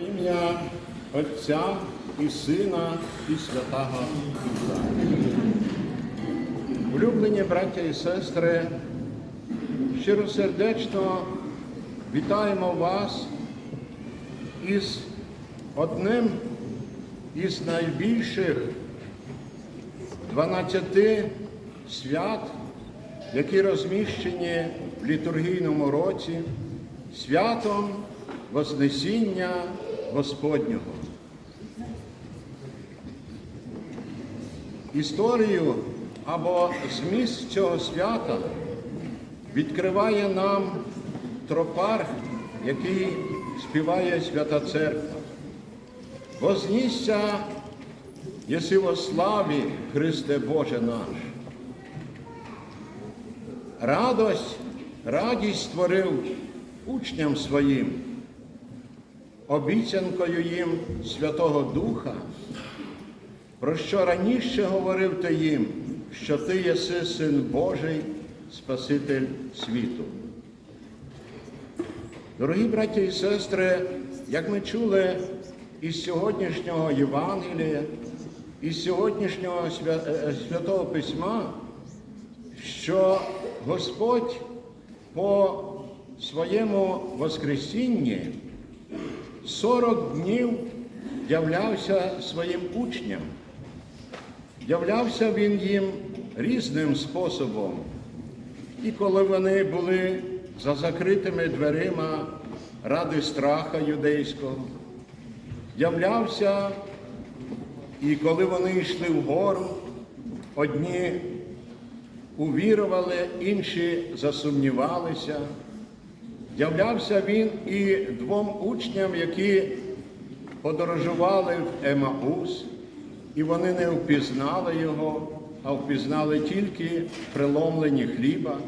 Ім'я Отця і Сина і Святого Духа. Улюблені браття і сестри, щиросердечно вітаємо вас із одним із найбільших 12 свят, які розміщені в літургійному році, святом Вознесіння Господнього. Історію або зміст цього свята відкриває нам тропар, який співає Свята Церква. Вознісся єси во славі, Христе Боже наш. Радость, радість створив учням своїм, обіцянкою їм Святого Духа, про що раніше говорив ти їм, що ти єси Син Божий, Спаситель світу. Дорогі браті і сестри, як ми чули із сьогоднішнього Євангелія, із сьогоднішнього е, Святого Письма, що Господь по своєму Воскресінні 40 днів являвся своїм учням. Являвся він їм різним способом. І коли вони були за закритими дверима ради страха юдейського, являвся, і коли вони йшли вгору, одні увірували, інші засумнівалися. Являвся він і двом учням, які подорожували в Емаус, і вони не впізнали його, а впізнали тільки приломлені хліба.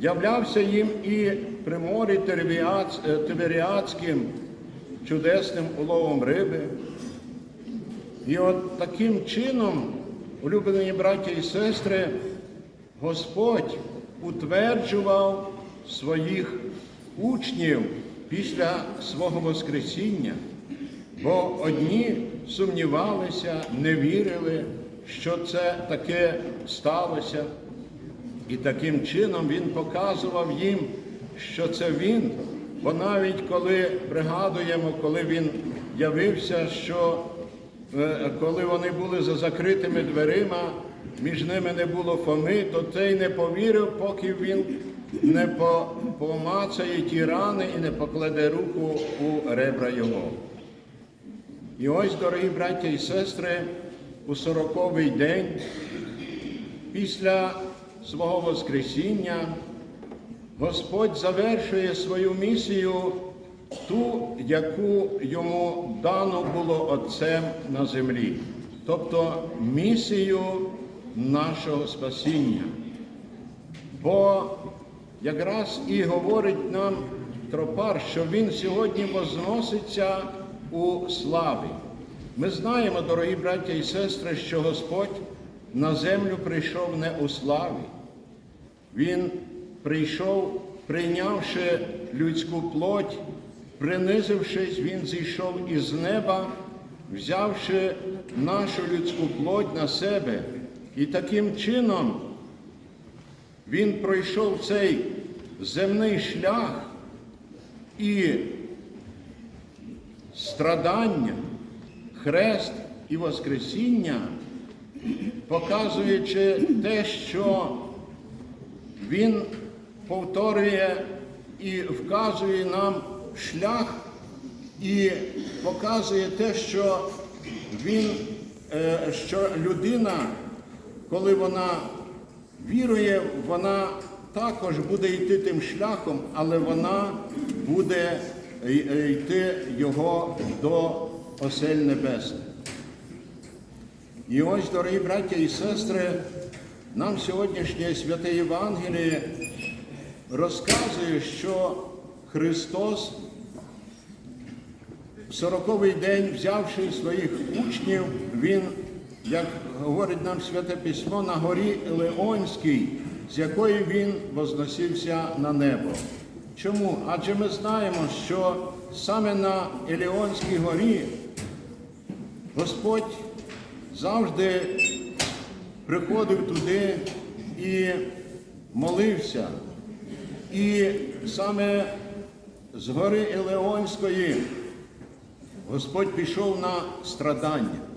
Являвся їм і при морі е, чудесним уловом риби. І от таким чином, улюблені браті і сестри, Господь утверджував своїх учнів після свого Воскресіння, бо одні сумнівалися, не вірили, що це таке сталося. І таким чином він показував їм, що це він. Бо навіть коли пригадуємо, коли він явився, що е, коли вони були за закритими дверима, між ними не було Фоми, то цей не повірив, поки він не помацає ті рани і не покладе руку у ребра його. І ось, дорогі браття і сестри, у сороковий день після свого Воскресіння Господь завершує свою місію, ту, яку йому дано було Отцем на землі, тобто місію нашого спасіння. Бо якраз і говорить нам тропар, що він сьогодні возноситься у славі. Ми знаємо, дорогі браття і сестри, що Господь на землю прийшов не у славі. Він прийшов, прийнявши людську плоть, принизившись, він зійшов із неба, взявши нашу людську плоть на себе. І таким чином він пройшов цей земний шлях і страдання, хрест і Воскресіння, показуючи те, що він повторює і вказує нам шлях і показує те, що він, е, що людина, коли вона вірує, вона також буде йти тим шляхом, але вона буде йти його до осель небесних. І ось, дорогі браття і сестри, нам сьогоднішнє святе Євангеліє розказує, що Христос в сороковий день, взявши своїх учнів, Він, як говорить нам Святе Письмо, на горі Леонській з якої він возносився на небо. Чому? Адже ми знаємо, що саме на Еліонській горі Господь завжди приходив туди і молився. І саме з гори Елеонської Господь пішов на страдання.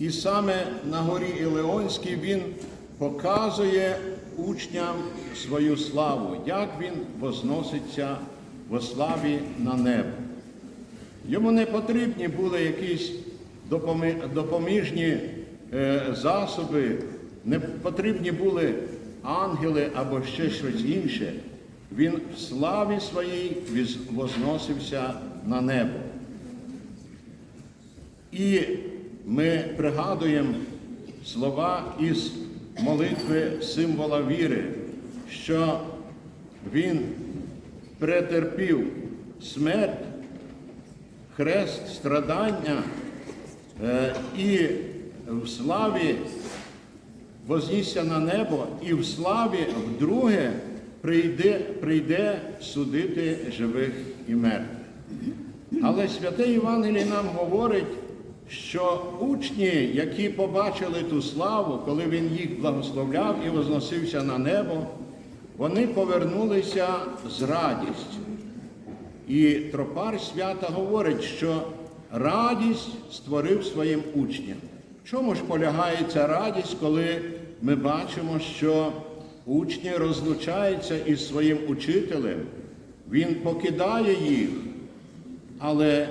І саме на горі Елеонській Він показує учням свою славу, як він возноситься во славі на небо. Йому не потрібні були якісь допоміжні е, засоби, не потрібні були ангели або ще щось інше. Він в славі своїй возносився на небо. І ми пригадуємо слова із молитви символа віри, що він претерпів смерть, хрест, страдання е, і в славі вознісся на небо, і в славі вдруге прийде, прийде судити живих і мертвих. Але святе Євангеліє нам говорить, що учні, які побачили ту славу, коли він їх благословляв і возносився на небо, вони повернулися з радістю. І тропар свята говорить, що радість створив своїм учням. В чому ж полягає ця радість, коли ми бачимо, що учні розлучаються із своїм учителем, він покидає їх, але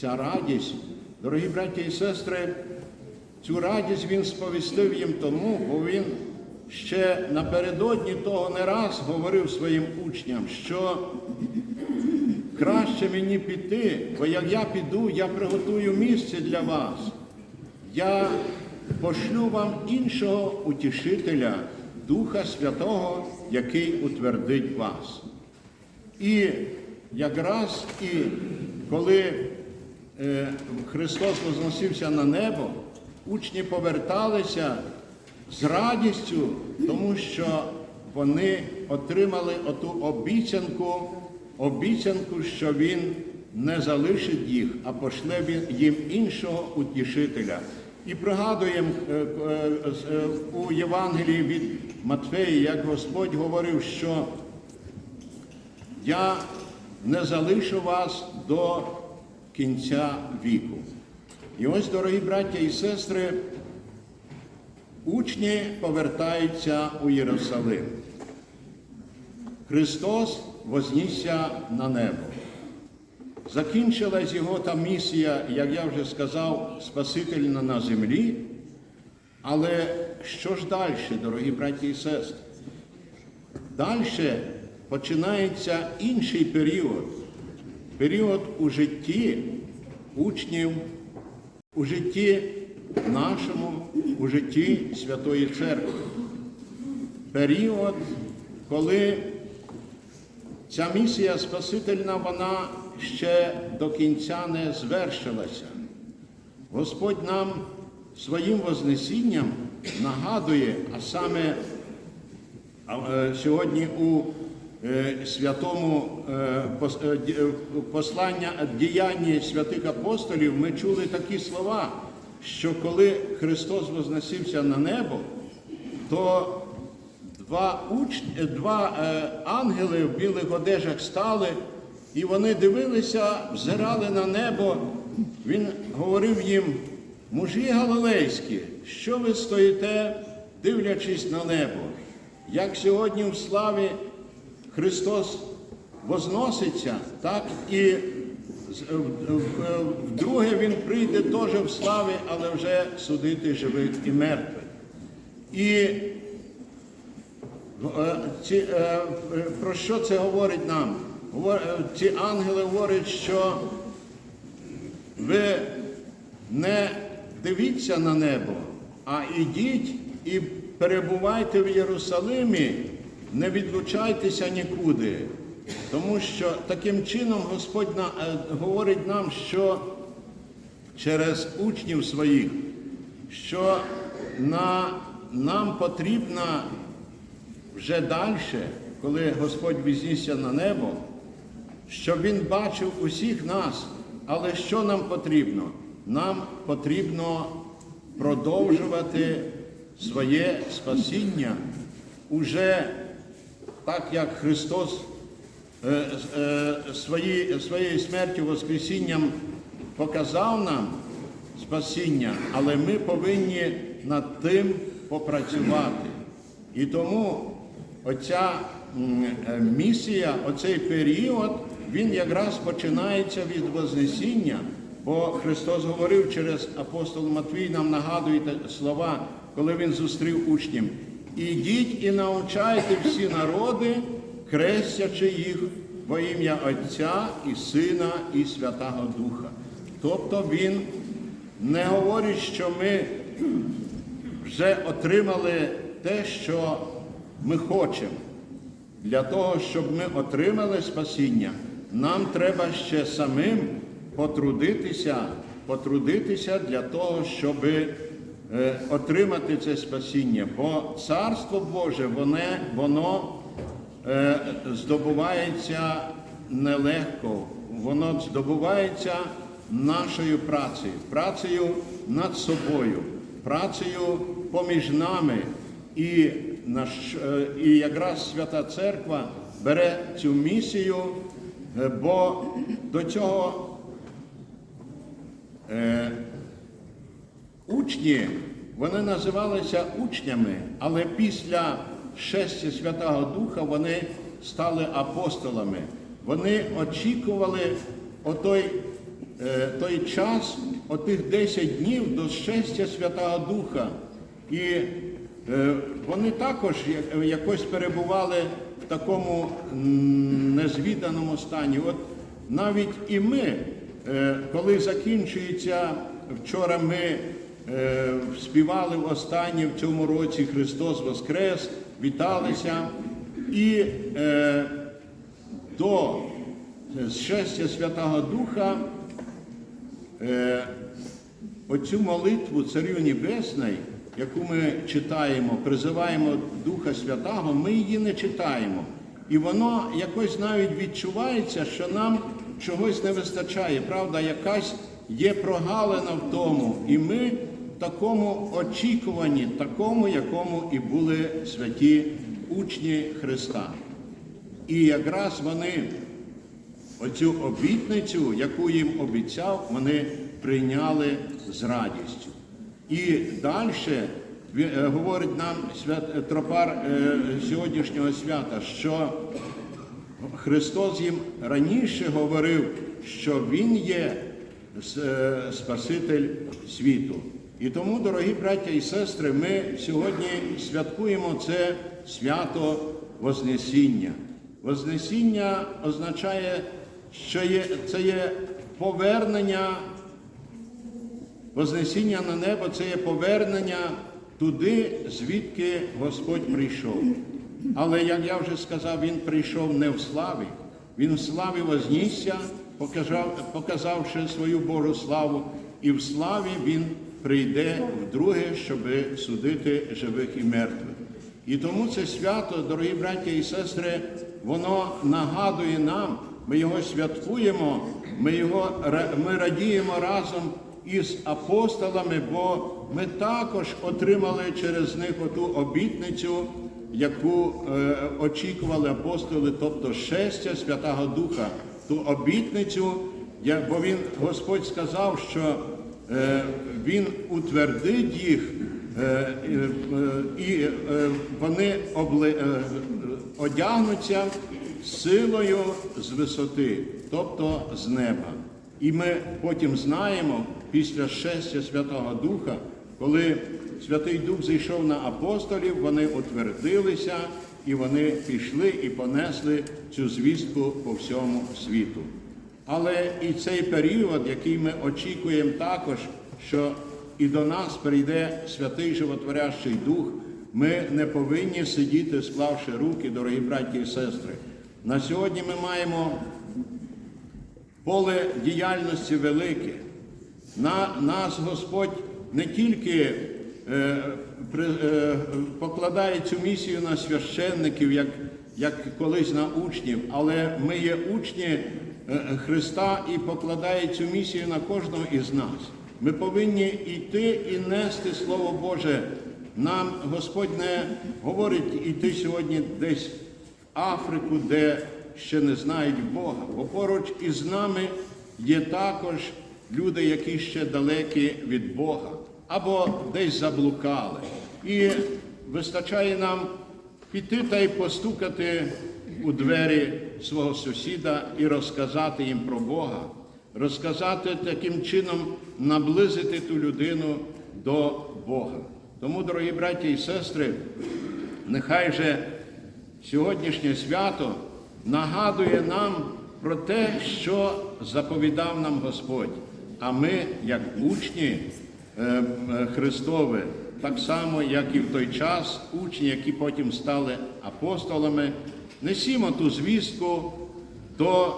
ця радість, дорогі браті і сестри, цю радість він сповістив їм тому, бо він ще напередодні того не раз говорив своїм учням, що краще мені піти, бо як я піду, я приготую місце для вас. Я пошлю вам іншого утішителя, Духа Святого, який утвердить вас. І якраз і коли Христос возносився на небо, учні поверталися з радістю, тому що вони отримали оту обіцянку, обіцянку, що Він не залишить їх, а пошле він їм іншого утішителя. І пригадуємо е, е, е, у Євангелії від Матфея, як Господь говорив, що я не залишу вас до кінця віку. І ось, дорогі браття і сестри, учні повертаються у Єрусалим. Христос вознісся на небо. Закінчилась його та місія, як я вже сказав, Спасительна на землі. Але що ж далі, дорогі браті і сестри? Далі починається інший період. Період у житті учнів, у житті нашому, у житті Святої Церкви. Період, коли ця місія Спасительна, вона ще до кінця не звершилася. Господь нам своїм Вознесінням нагадує, а саме е, сьогодні у святому е, пос- е, е, послання діянні святих апостолів ми чули такі слова, що коли Христос возносився на небо, то два, уч... два ангели в білих одежах стали, і вони дивилися, взирали на небо. Він говорив їм, мужі галилейські, що ви стоїте, дивлячись на небо? Як сьогодні в славі Христос возноситься, так і вдруге Він прийде теж в славі, але вже судити живих і мертвих. І Е, Ці, е, про що це говорить нам? Е, Ці ангели говорять, що ви не дивіться на небо, а ідіть і перебувайте в Єрусалимі, не відлучайтеся нікуди. Тому що таким чином Господь на- е, говорить нам, що через учнів своїх, що на, нам потрібна вже далі, коли Господь візнісся на небо, щоб Він бачив усіх нас. Але що нам потрібно? Нам потрібно продовжувати своє спасіння уже так, як Христос е, е, свої, своєю смертю, Воскресінням показав нам спасіння, але ми повинні над тим попрацювати. І тому оця е, місія, оцей період, він якраз починається від Вознесіння, бо Христос говорив через апостол Матвій, нам нагадує слова, коли він зустрів учнів. Ідіть і навчайте всі народи, крестячи їх во ім'я Отця і Сина і Святого Духа. Тобто Він не говорить, що ми вже отримали те, що ми хочемо. Для того, щоб ми отримали спасіння, нам треба ще самим потрудитися, потрудитися для того, щоб е, отримати це спасіння. Бо Царство Боже, воно, воно е, здобувається нелегко, воно здобувається нашою працею, працею над собою, працею поміж нами. І, наш, е, і якраз Свята Церква бере цю місію, е, бо до цього е, учні, вони називалися учнями, але після шестя Святого Духа вони стали апостолами. Вони очікували отой, е, той час, отих 10 днів до шестя Святого Духа. І е, вони також якось перебували в такому незвіданому стані. От навіть і ми, е, коли закінчується, вчора ми е, співали в останнє в цьому році Христос Воскрес, віталися. І е, до щастя Святого Духа е, оцю молитву Царю Небесної, яку ми читаємо, призиваємо Духа Святого, ми її не читаємо. І воно якось навіть відчувається, що нам чогось не вистачає. Правда, якась є прогалина в тому. І ми такому очікуванні, такому, якому і були святі учні Христа. І якраз вони оцю обітницю, яку їм обіцяв, вони прийняли з радістю. І далі говорить нам свят, тропар е, сьогоднішнього свята, що Христос їм раніше говорив, що Він є е, Спаситель світу. І тому, дорогі браття і сестри, ми сьогодні святкуємо це свято Вознесіння. Вознесіння означає, що є, це є повернення, Вознесіння на небо це є повернення туди, звідки Господь прийшов. Але, як я вже сказав, Він прийшов не в славі, Він в славі вознісся, показав, показавши свою Божу славу, і в славі Він прийде вдруге, щоб судити живих і мертвих. І тому це свято, дорогі браття і сестри, воно нагадує нам, ми його святкуємо, ми, його, ми радіємо разом із апостолами, бо ми також отримали через них оту обітницю, яку е, очікували апостоли, тобто шестя Святого Духа, ту обітницю, бо він, Господь сказав, що Він утвердить їх, е, е, е, і е, вони е, одягнуться силою з висоти, тобто з неба. І ми потім знаємо, після шестя Святого Духа, коли Святий Дух зійшов на апостолів, вони утвердилися і вони пішли і понесли цю звістку по всьому світу. Але і цей період, який ми очікуємо також, що і до нас прийде святий животворящий дух, ми не повинні сидіти, склавши руки, дорогі браті і сестри. На сьогодні ми маємо поле діяльності велике. На нас Господь не тільки е, е, покладає цю місію на священників, як, як колись на учнів, але ми є учні Христа і покладає цю місію на кожного із нас. Ми повинні йти і нести Слово Боже. Нам Господь не говорить йти сьогодні десь в Африку, де ще не знають Бога, бо поруч із нами є також люди, які ще далекі від Бога, або десь заблукали. І вистачає нам піти та й постукати у двері свого сусіда і розказати їм про Бога, розказати таким чином, наблизити ту людину до Бога. Тому, дорогі браті і сестри, нехай же сьогоднішнє свято нагадує нам про те, що заповідав нам Господь. А ми, як учні е, е, Христові, так само, як і в той час, учні, які потім стали апостолами, несімо ту звістку до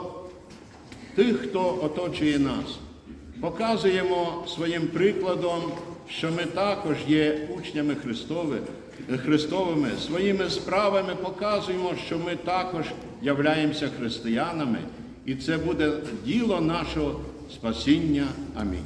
тих, хто оточує нас. Показуємо своїм прикладом, що ми також є учнями Христовими, Христовими. Своїми справами показуємо, що ми також являємося християнами, і це буде діло нашого спасіння. Амінь.